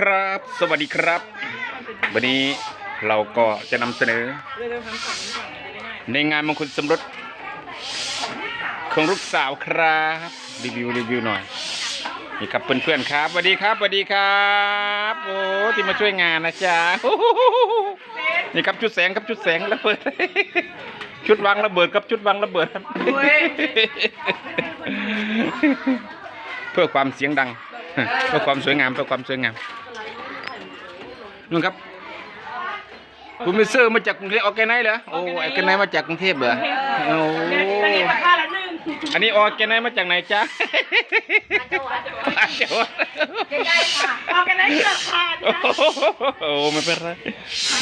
ครับ สวัสดีครับ วันนี้เราก็จะนำเสนอ ในงานมงคลสมรสของลูกสาวครับรีวิวรีวิวหน่อยนี่ครับเพื่อนๆครับสวัสดีครับสวัสดีครับโอ้ที่มาช่วยงานนะจ๊ะนี่ครับชุดแสงครับชุดแสงระเบิด ชุดวางระเบิดครับชุดวางระเบิดครับเพื่อความเสียงดังเพื่อความสวยงามเพื่อความสวยงาม นู่นครับ คุณมิเซอร์มาจากกรุงเทพออร์แกไนซ์เหรอโอ้ออร์แกไนซ์มาจากกรุงเทพเหรอโอ้ตอนนี้มาค่าละหนึ่งอันนี้ออร์แกไนซ์มาจากไหนจ๊ะมาจากวัดเอากันได้เกือบขาดโอ้โหไม่เป็นไร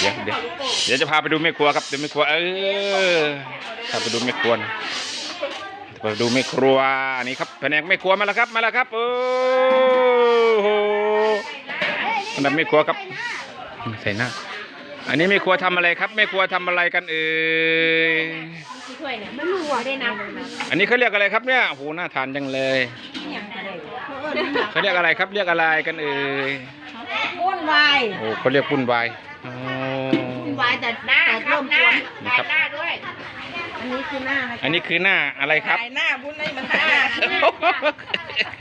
เดี๋ยวเดี๋ยวเดี๋ยวจะพาไปดูแม่ครัวครับเดี๋ยวแม่ครัวเออพาไปดูแม่ครัวหน่อยไปดูแม่ครัวนี่ครับแผนกแม่ครัวมาแล้วครับมาแล้วครับโอ้โหอันดับแม่ครัวครับ ใส่หน้า อันนี้แม่ครัวทำอะไรครับแม่ครัวทำอะไรกันเอ่ยถ้วยเนี่ยไม่รู้ว่าได้น้ำเลยนะอันนี้เขาเรียกอะไรครับเนี่ยโอ้โหน่าทานจังเลยเขาเรียกอะไรครับเรียกอะไรกันเอ่ยวุ่นวายโอ้เขาเรียกปุ้นวายอ๋อวุ่นวายแต่หน้าแต่ครัเริ่บมหกน้าวนนี่ครับหน้าด้วยอันนี้คือหน้านะอันนี้คือหน้าอะไรครับถ่ายหน้าบุญให้มันถ่ายหน้า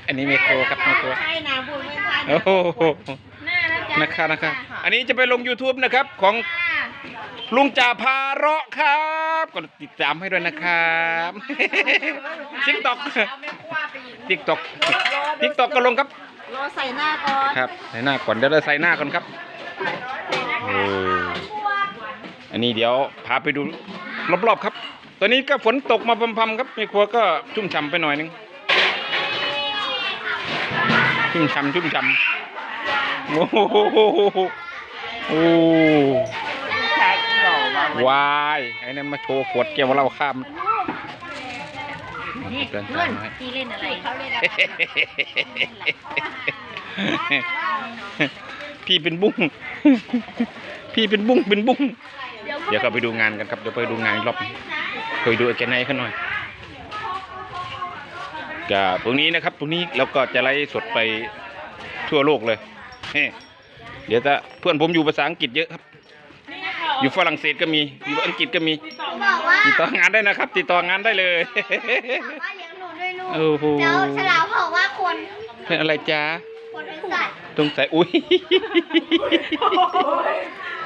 อันนี้แม่ครัวครับแม่ครัวใช่นะบุญไม่ใช่โอ้โหห น้านะจ๊ะนะครับนะครับอันนี้จะไปลง YouTube นะครับของลุงจ่าพาเราะครับก็ติดตามให้ด้วยนะครับทิกตอกเอาแม่ครัวไปอีกทิกตอกทิกตอกก็ลงครับรอใส่หน้าก่อนครับใส่หน้าก่อนเดี๋ยวเราใส่หน้าก่อนครับเอออันนี้เดี๋ยวพาไปดูรอบๆครับ ตอนนี้ก็ฝนตกมาพรำๆครับในครัวก็ชุ่มฉ่ำไปหน่อยนึงชุ่มฉ่ำชุ่มฉ่ำ โอ้โหโอ้วายไอ้นั่นมาโชว์ขวดแก้วเหล้าข้ามนี่เดินเพื่อตานมให้ที่เล่นอะไรเขาเล่นพี่เป็นบุ้ง พี่เป็นบุ้งเป็นบุ้ง เดี๋ยวก็ไปดูงานกันครับ เดี๋ยวไปดูงานอีกรอบหนึ่งไปดูไอ้แกไนขึ้นหน่อยก็ตรงนี้นะครับ ตรงนี้เราก็จะไล่สดไปทั่วโลกเลย เฮ้เดี๋ยวจะเพื่อนผมอยู่ภาษาอังกฤษเยอะครับ อยู่ฝรั่งเศสก็มีอยู่อังกฤษก็มีบอกว่าติดต่องานได้นะครับ ติดต่องานได้เลยว่าเลี้ยงหนูด้วยลูกโอ้โหแล้วฉลามบอกว่าคนเป็นอะไรจ๊ะคนเป็นสัตว์ตรงใส่อุ้ย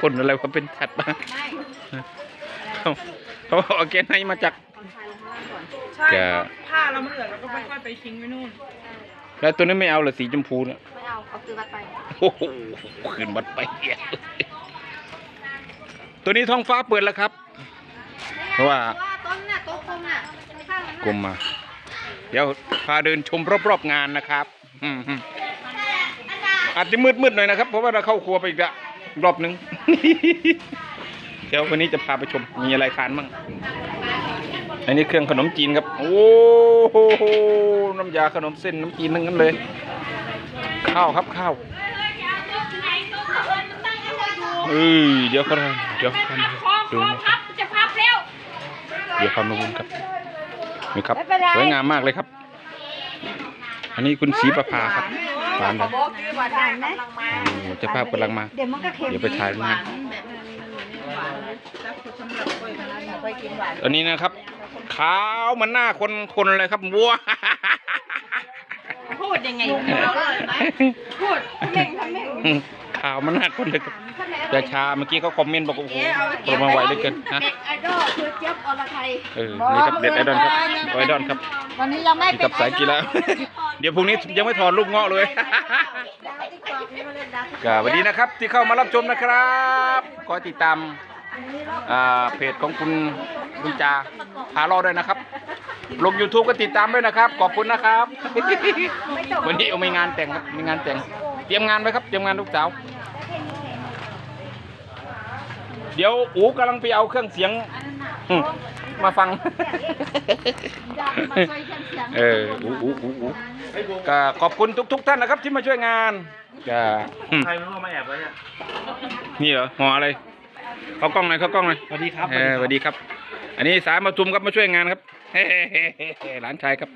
คนอะไรว่าเป็นสัตว์บ้างเขาเขาเอาแกไนมาจากใช่แกผ้าเรามันเหลือแล้วก็ค่อยๆไปทิ้งไว้นู่นแล้วตัวนี้ไม่เอาเหรอสีชมพูเนี่ยไม่เอาเอาคือวัดไป โอ้โหขึ้นบัดไป ตัวนี้ท้องฟ้าเปิดแล้วครับ เพราะว่าต้นน่ะโต๊ะกลมน่ะข้างนั้นกลมมา เดี๋ยวพาเดินชมรอบๆงานนะครับอืมๆอาจจะมืดๆหน่อยนะครับ เพราะว่าเราเข้าครัวไปอีกละรอบนึง เดี๋ยววันนี้จะพาไปชมมีอะไรทานมั่งอันนี้เครื่องขนมจีนครับ โอ้โหน้ำยาขนมเส้นน้ำจีนทั้งนั้นเลย ข้าวครับข้าว เอ้ยเดี๋ยวครับเดี๋ยวครับดูนะครับจะพับเร็วเดี๋ยวความนุ่มครับนี่ครับสวยงามมากเลยครับ อันนี้คุณศรีประภาครับหวานเลยบอกคือว่าได้กำลังมาโอ้เจ้าภาพกำลังมา เดี๋ยวมันก็เค็มเดี๋ยวไปถ่ายนะตอนนี้นะครับ ขาวเหมันหน้าคนคนเลยครับวัวพูดยังไงพูดเม่งทำเม่งขาวเหมันหน้าคนเลยครับจะชาเมื่อกี้เขาคอมเมนต์บอกโอ้โหโปรมาไหวเหลยเกินฮะเด็กไอดอลคือเจี๊ยบอรไทยเออนี่ครับเด็ดไอดอนครับไอดอนครับวันนี้ยังไม่นี่กับสายกีฬาเดี๋ยวพรุ่งนี้ยังไม่ถอดลูกเงาะเลยดาวติ๊กต็อกนี่มาเล่นดาวติ๊กก็สวัสดีนะครับที่เข้ามารับชมนะครับขอติดตามอ่าเพจของคุณคุณจาพาเราด้วยนะครับ ลง YouTube ก็ติดตามด้วยนะครับ ขอบคุณนะครับ วันนี้เอามีงานแต่งครับมีงานแต่ง เตรียมงานไว้ครับ เตรียมงานลูกสาว เดี๋ยวอูกำลังไปเอาเครื่องเสียงอืมมาฟังมาช่วยกันเสียงเอออูอูอูอูก็ขอบคุณทุก ๆ ท่านนะครับ ที่มาช่วยงานก็อืมใครมันเข้ามาแอบไว้เนี่ยนี่เหรอห่ออะไรเขากล้องหน่อยเขากล้องหน่อยสวัสดีครับเออสวัสดีครับ อันนี้สายมาทุมครับมาช่วยงานครับเฮ้ หลานชายครับ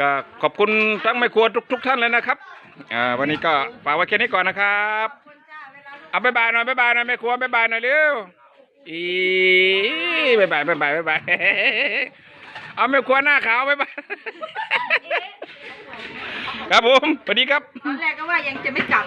ก็ขอบคุณทั้งแม่ครัวทุกทุกท่านเลยนะครับอ่าวันนี้ก็ฝากไว้แค่นี้ก่อนนะครับเอาบ๊ายบายหน่อยบ๊ายบายหน่อยแม่ครัวบ๊ายบายหน่อยเร็วอีบ๊ายบายบ๊ายบายบ๊ายบายเอาแม่ครัวหน้าขาวบ๊ายบายครับผมสวัสดีครับ ตอนแรกก็ว่ายังจะไม่กลับ